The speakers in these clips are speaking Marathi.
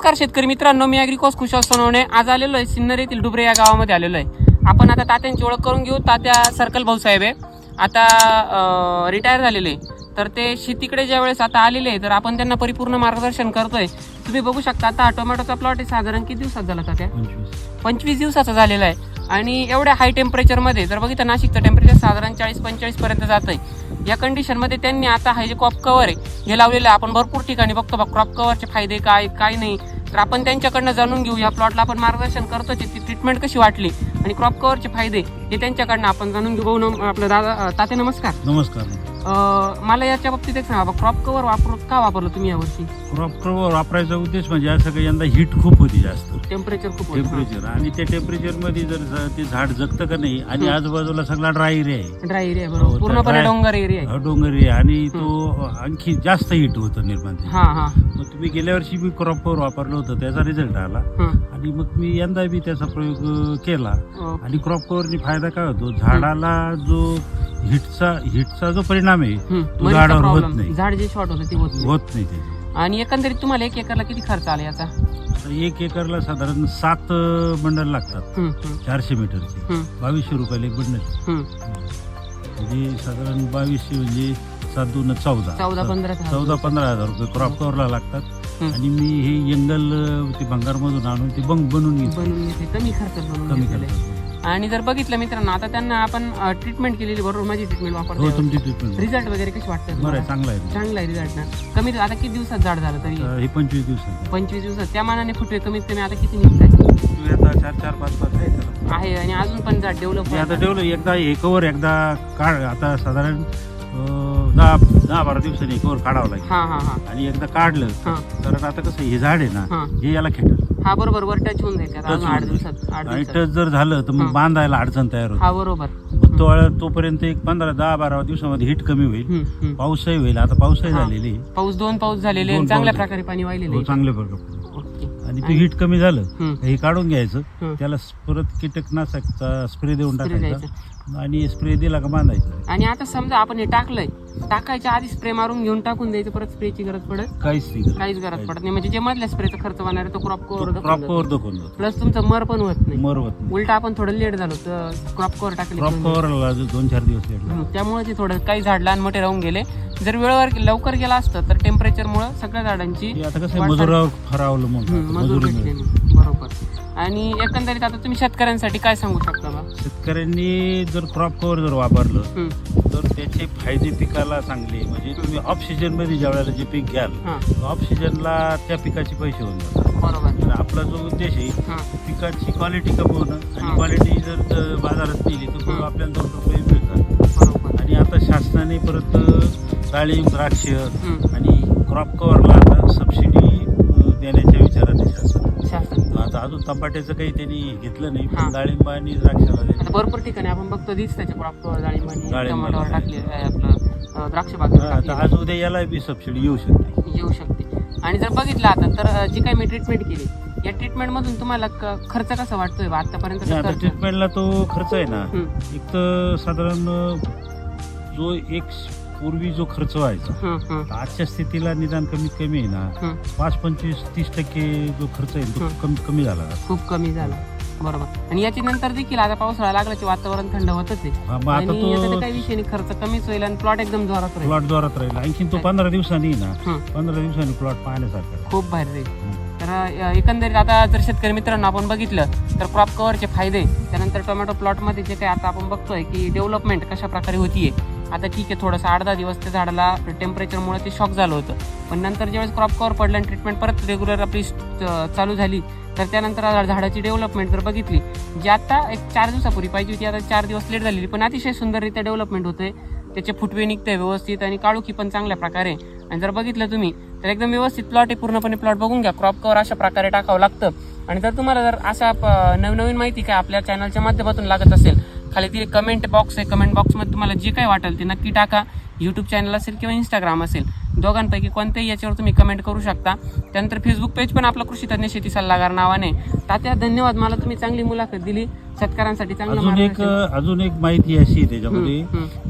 नमस्कार शेतकरी मित्रांनो मी अॅग्रिकॉस खुशाल सोनवणे. आज आलेलो आहे सिन्नर येथील डुबरे या गावामध्ये आलेलो आहे. आपण आता तात्यांची ओळख करून घेऊ. तात्या सर्कल भाऊसाहेब आहे. आता रिटायर झालेले तर ते शेतीकडे ज्या वेळेस आता आलेले आहे तर आपण त्यांना परिपूर्ण मार्गदर्शन करतोय. तुम्ही बघू शकता आता टोमॅटोचा प्लॉट आहे साधारण किती दिवसात झाला तात्या? पंचवीस दिवसाचा झालेला आहे. आणि एवढ्या हाय टेम्परेचरमध्ये जर बघितलं नाशिकचं टेम्परेचर साधारण चाळीस पंचेचाळीसपर्यंत जात आहे या कंडिशनमध्ये त्यांनी आता हा जे क्रॉप कवर आहे हे लावलेलं आहे. आपण भरपूर ठिकाणी बघतो बघ क्रॉप कव्हरचे फायदे काय काय नाही. तर आपण त्यांच्याकडनं जाणून घेऊ या प्लॉटला आपण मार्गदर्शन करतो ती ट्रीटमेंट कशी वाटली आणि क्रॉप कव्हरचे फायदे हे त्यांच्याकडनं आपण जाणून घेऊ. नम- आपलं दादा ताते नमस्कार. नमस्कार. अं, मला याच्या बाबतीत एक सांगा क्रॉप कव्हर वापर का वापरलं तुम्ही यावर्षी? क्रॉप कव्हर वापरायचा उद्देश म्हणजे असं काही यंदा हिट खूप होती जास्त. टेम्परेचर खूप. टेम्परेचर आणि त्या टेम्परेचरमध्ये जर ते झाड जगतं का नाही आणि हं. आजूबाजूला सगळा ड्राय एरिया आहे. ड्राय एरिया हो, बरोबर. तर पूर्णपणे dry- डोंगर एरिया आहे. हा, डोंगर area. आणि तो आणखी जास्त हिट होतं निर्माण ते. हा हा. मग तुम्ही गेल्या वर्षी मी क्रॉप कव्हर वापरलं होतं त्याचा रिझल्ट आला. हं. आणि मग मी यंदा बी त्याचा प्रयोग अं, केला. अं, आणि क्रॉप कव्हरनी फायदा काय होतो? झाडाला जो हिटचा हिटचा जो परिणाम आहे. तो झाडावर होत. नाही. झाड जे शॉर्ट होतं ते होत नाही. होत नाही ते आणि एकंदरीत तुम्हाला एक एकरला किती खर्च आला याचा तर एक एकरला साधारण सात बंडल लागतात चारशे मीटरचे बावीसशे रुपयाला एक बंडल. म्हणजे साधारण बावीसशे म्हणजे सात दोन चौदा चौदा पंधरा हजार. चौदा पंधरा हजार रुपये क्रॉप कव्हरला लागतात. आणि मी हे यंगल अं, ते भंगारमधून आणून ते बंग बनवून घेतो बनवून कमी खर्चात बनवून कमी. करतात आणि जर बघितलं मित्रांनो आता त्यांना आपण ट्रीटमेंट केलेली बरोबर माझी ट्रीटमेंट हो वापरतो तुमची ट्रीटमेंट रिझल्ट वगैरे कशी वाटतं बरं तुम्हाला? आहे चांगला आहे. चांगला आहे रिझल्ट ना. कमी आता किती दिवसात झाड झालं तरी? अं, हे पंचवीस दिवसात पंचवीस दिवसात. त्या मानाने फुटवे कमीत कमी आता किती निघतात तुम्ही आता चार चार पाच पाच आहे त्याला. आहे आणि अजून पण झाड डेव्हलप मी आता ठेवलं एकदा हे कवर एकदा काढ. आता साधारण अं, दहा दहा बारा दिवसांनी कवर काढावं लागेल. हा हा हा. आणि एकदा काढलं हा. कारण आता कसं हे झाड आहे ना हा. हे याला खेटल हा बरोबर वर टच होऊन जाईल त्यात Touch अजून होऊन आठ जाईल. दिवसात आठ आणि दिवसात टच जर झालं तर हा. मग बांधायला अडचण तयार होते हा बरोबर मग तो तोपर्यंत एक पंधरा दहा बारा दिवसामध्ये हिट कमी होईल हम्म, हम्म. पाऊसही होईल आता पाऊसही हा. झालेली आहे. पाऊस दोन पाऊस झालेले दोन आणि चांगल्या पाऊस. प्रकारे पाणी वाहिलेलं हो आहे. चांगले प्रकार ओके. आणि ते आणि- हिट कमी झालं हम्म. हे काढून घ्यायचं. त्याला परत कीटकनाशकचा स्प्रे देऊन Spray टाकायचा द्यायचा. आणि स्प्रे दिला का बांधायचं आणि आता समजा आपण हे टाकलंय टाकायच्या आधी स्प्रे मारून घेऊन टाकून द्यायचं परत स्प्रेची गरज पडत काहीच नाही करत. काहीच गरज पडत नाही. म्हणजे जे मधल्या स्प्रेचा खर्च होणार आहे तो क्रॉप तो क्रॉप कव्हर दाखवून जातो. प्लस तुमचं मर पण होत नाही. मरवत नाही. उलट आपण थोडं लेट झालो तर क्रॉप कव्हर टाकले क्रॉप कव्हरला दोन चार दिवस त्यामुळे ते थोडं काही झाड लहान मोठे राहून गेले. जर वेळेवर लवकर गेला असतं तर टेम्परेचरमुळे सगळ्या झाडांची आता कसं वाढ मजुरावर फार अवलंबून हम्म, राहतं. मजूर मजुरी भेटले मिळते. नाही. बरोबर. आणि एकंदरीत आता तुम्ही शेतकऱ्यांसाठी काय सांगू शकता? शेतकऱ्यांनी जर क्रॉप कव्हर जर वापरलं तर त्याचे फायदे पिकाला चांगले. म्हणजे तुम्ही ऑक्सिजनमध्ये ज्या वेळेला जे पीक घ्याल हा. ऑक्सिजनला त्या पिकाचे पैसे होऊन जातात. आपला जो उद्देश आहे पिकाची क्वालिटी कमी होणं हा. आणि क्वालिटी जर बाजारात नेली तर. आपल्याला दोन रुपये मिळतात. आणि आता शासनाने परत डाळिंब द्राक्ष आणि क्रॉप कव्हरला आता सबसिडी देण्याच्या विचारात आहे शासन शासन आता अजून तंबाट्याचं काही त्यांनी घेतलं नाही. हा. पण डाळिंब आणि द्राक्षाला. आता भरपूर ठिकाणी आपण बघतो दिस त्याच्या क्रॉप डाळिंबानी डाळिंबाला टमाटोवर काय. टाकले आहे आपलं अं, द्राक्ष हा, आता टाकले आज उद्या याला बी सबसिडी येऊ शकते. येऊ शकते. आणि जर बघितलं आता तर अं, जी काही मी ट्रीटमेंट केली या ट्रीटमेंट मधून तुम्हाला क- खर्च कसा वाटतोय बा? आतापर्यंत आणि आता ट्रीटमेंटला तो खर्च आहे ना. हम्म, एक तर साधारण अं, जो एक पूर्वी जो खर्च व्हायचा तर आजच्या स्थितीला निदान कमीत कमी आहे ना. पाच पंचवीस तीस टक्के जो खर्च आहे तो. कमी कमी झाला खूप कमी झाला बरोबर आणि याची नंतर देखील आता पावसाळा लागला की वातावरण थंड होतच आहे हा, मग आता आणि ते काही विषय नाही खर्च कमीच होईल आणि प्लॉट एकदम जोरात राहील प्लॉट द्वारात राहील आणखी तो पंधरा दिवसांनी ना हं. पंधरा दिवसांनी प्लॉट पाहण्यासारखा आहे. खूप बाहेर राहील हं. तर अ, एकंदरीत आता जर शेतकरी मित्रांनो आपण बघितलं तर क्रॉप कव्हरचे फायदे त्यानंतर टोमॅटो प्लॉटमध्ये जे काही आता आपण बघतोय की डेव्हलपमेंट कशा प्रकारे होतीये आता ठीक आहे थोडंसं आठ दहा दिवस त्या झाडाला टेम्परेचरमुळे ते शॉक झालं होतं. पण नंतर ज्यावेळेस क्रॉप कवर पडलं आणि ट्रीटमेंट परत रेग्युलर आपली चालू झाली तर त्यानंतर झाडाची डेव्हलपमेंट जर बघितली जी आता एक चार दिवसापूर्वी पाहिजे होती आता चार दिवस लेट झालेली पण अतिशय सुंदररित्या डेव्हलपमेंट होते त्याचे फुटवे निघते व्यवस्थित आणि काळुखी पण चांगल्या प्रकारे. आणि जर बघितलं तुम्ही तर एकदम व्यवस्थित प्लॉट आहे पूर्णपणे प्लॉट बघून घ्या. क्रॉप कवर अशा प्रकारे टाकावं लागतं. आणि जर तुम्हाला जर अशा प- नवनवीन माहिती काय आपल्या चॅनलच्या माध्यमातून लागत असेल खाली ती कमेंट बॉक्स आहे. कमेंट बॉक्समध्ये तुम्हाला जे काही वाटेल ते नक्की टाका. यूट्यूब चॅनल असेल किंवा इंस्टाग्राम असेल दोघांपैकी कोणत्याही याच्यावर तुम्ही कमेंट करू शकता. त्यानंतर फेसबुक पेज पण आपलं कृषी तज्ञ शेती सल्लागार नावाने तात्या धन्यवाद मला तुम्ही चांगली मुलाखत दिली. शेतकऱ्यांसाठी चांगलं अजून एक अजून एक माहिती अशी आहे त्याच्यामध्ये.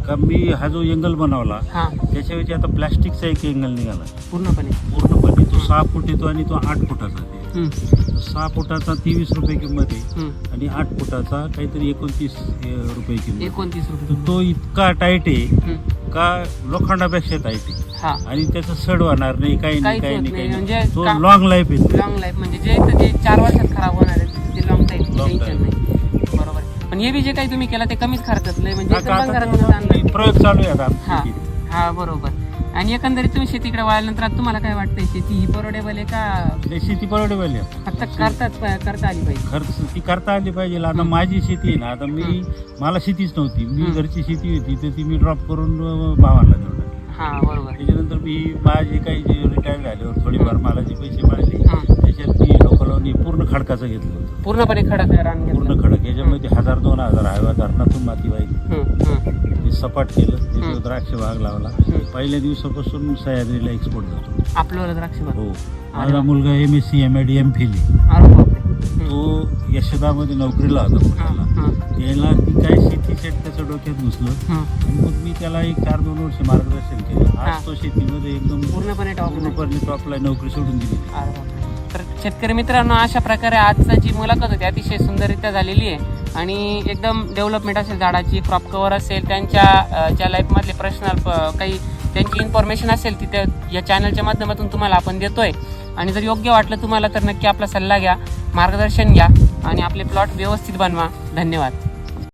का मी हा जो एंगल बनवला त्याच्याऐवजी आता प्लास्टिकचा एक एंगल निघाला. पूर्णपणे. पूर्णपणे तो सहा फूट येतो आणि तो आठ फुटाचा सहा फुटाचा तेवीस रुपये किंमत आहे. आणि आठ फुटाचा काहीतरी एकोणतीस रुपये किंमत एकोणतीस तर रुपये तो इतका टाईट आहे. का लोखंडापेक्षा टाईट आहे हा आणि त्याचं सड होणार नाही काही नाही काही नाही नाही. काही म्हणजे नाही तो लॉंग लाईफ आहे लॉंग लाईफ म्हणजे जे जे चार वर्षात खराब होणार आहे ते लॉंग टाईम टेन्शन time. नाही बरोबर पण हे बी जे काही तुम्ही केलं ते कमीच खर्चातलं आहे म्हणजे तो. प्रयोग चालू आहे आता हा. हा बरोबर आणि एकंदरीत तुम्ही शेतीकडे वळाल्यानंतर आता तुम्हाला काय वाटतंय? शेती ही परवडेबल आहे का? शेती परवडेबल आहे. फक्त करताच करता आली पाहिजे. खर्च ती करता आली पाहिजे. आता. माझी शेती आहे ना आता मी मला शेतीच नव्हती. मी. घरची शेती होती तर ती मी ड्रॉप करून अं, भावांना देऊन टाकली. हा बरोबर. त्याच्यानंतर मी माझे काही जे रिटायर झाल्यावर थोडीफार मला जे पैसे मिळाले हा. त्याच्यात मी लोकलावनी पूर्ण खडकाचं घेतलं होतं. पूर्णपणे खडक. पूर्ण खडक. याच्यामध्ये हजार दोन हजार हव्या धरणातून माती व्हायची. ते सपाट केलं. त्याच्यावर द्राक्ष भाग लावला. पहिल्या दिवसापासून सह्याद्रीला एक्सपोर्ट जातो आपलं द्राक्ष बाग. हो माझा मुलगा M S C M Ed M Phil अरे बापरे. हम्म. तो यशोदामध्ये नोकरीला होता पुण्याला हा, त्याला ती काय शेती सेट त्याच्या डोक्यात घुसलं हा. आणि मग मी त्याला एक चार दोन वर्ष मार्गदर्शन केलं हा. आज तो शेतीमध्ये एकदम पूर्णपणे टॉप पूर्णपणे टॉपला नोकरी सोडून दिली अरे बापरे. तर शेतकरी मित्रांनो अशा प्रकारे आजचा जी मुलाखत होती अतिशय सुंदररित्या झालेली आहे आणि एकदम डेव्हलपमेंट असेल झाडाची क्रॉप कवर असेल त्यांच्या ज्या लाईफमधले पर्सनल काही त्यांची इन्फॉर्मेशन असेल ती त्या या चॅनलच्या माध्यमातून तुम्हाला आपण देतोय. आणि जर योग्य वाटलं तुम्हाला तर नक्की आपला सल्ला घ्या मार्गदर्शन घ्या आणि आपले प्लॉट व्यवस्थित बनवा. धन्यवाद.